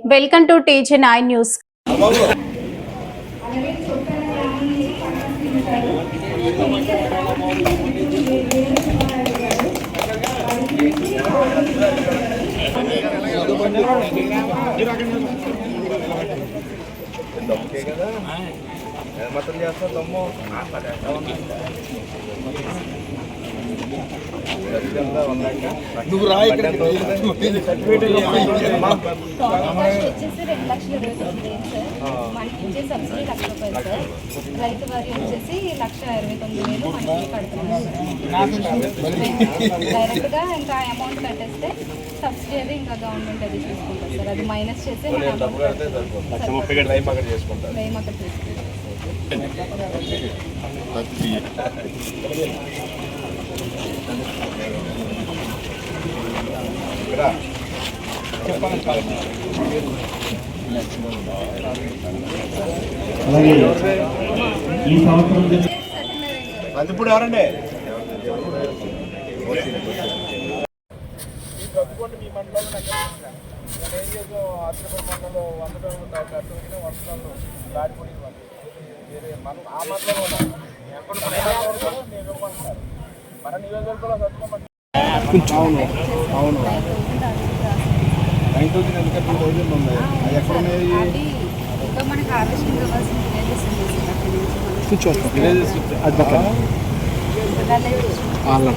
Welcome to TG nine news మొత్తం చేస్తా దమ్ము. నువ్వు రా ఇక్కడ. కాస్ట్ వచ్చేసి రెండు లక్షల ఇరవై తొమ్మిది వేలు సార్ మనకి ఇచ్చే సబ్సిడీ లక్ష రూపాయలు సార్ రైతు వారి వచ్చేసి లక్ష ఇరవై తొమ్మిది వేలు మనకి కడుతున్నాం డైరెక్ట్గా ఇంకా అమౌంట్ కట్టేస్తే సబ్సిడీ అది ఇంకా గవర్నమెంట్ అది సార్ అది మైనస్ చేసి మన క్లెయిమ్ అక్కడ ఇక్కడ ఈ సంవత్సరం అందుప్పుడు ఎవరండి మీ మండలంలో నేను ఏం చేసాం ఆత్రిపురం మండలంలో వంద టన్నులు కట్టు వంద టన్నులు దాడిపొడి వేరే మనం ఆ. ఎక్కడ మన నియోజకవర్గంలో సత్తుకోమంటున్నారు అవును. నైన్ థౌసండ్ ఎందుకంటే టూ థౌసండ్ ఉన్నాయి అది ఎక్కడ ఉన్నాయి? హార్వెస్టింగ్ అవ్వాల్సిన విలేజెస్ అది పక్కన. దానిలో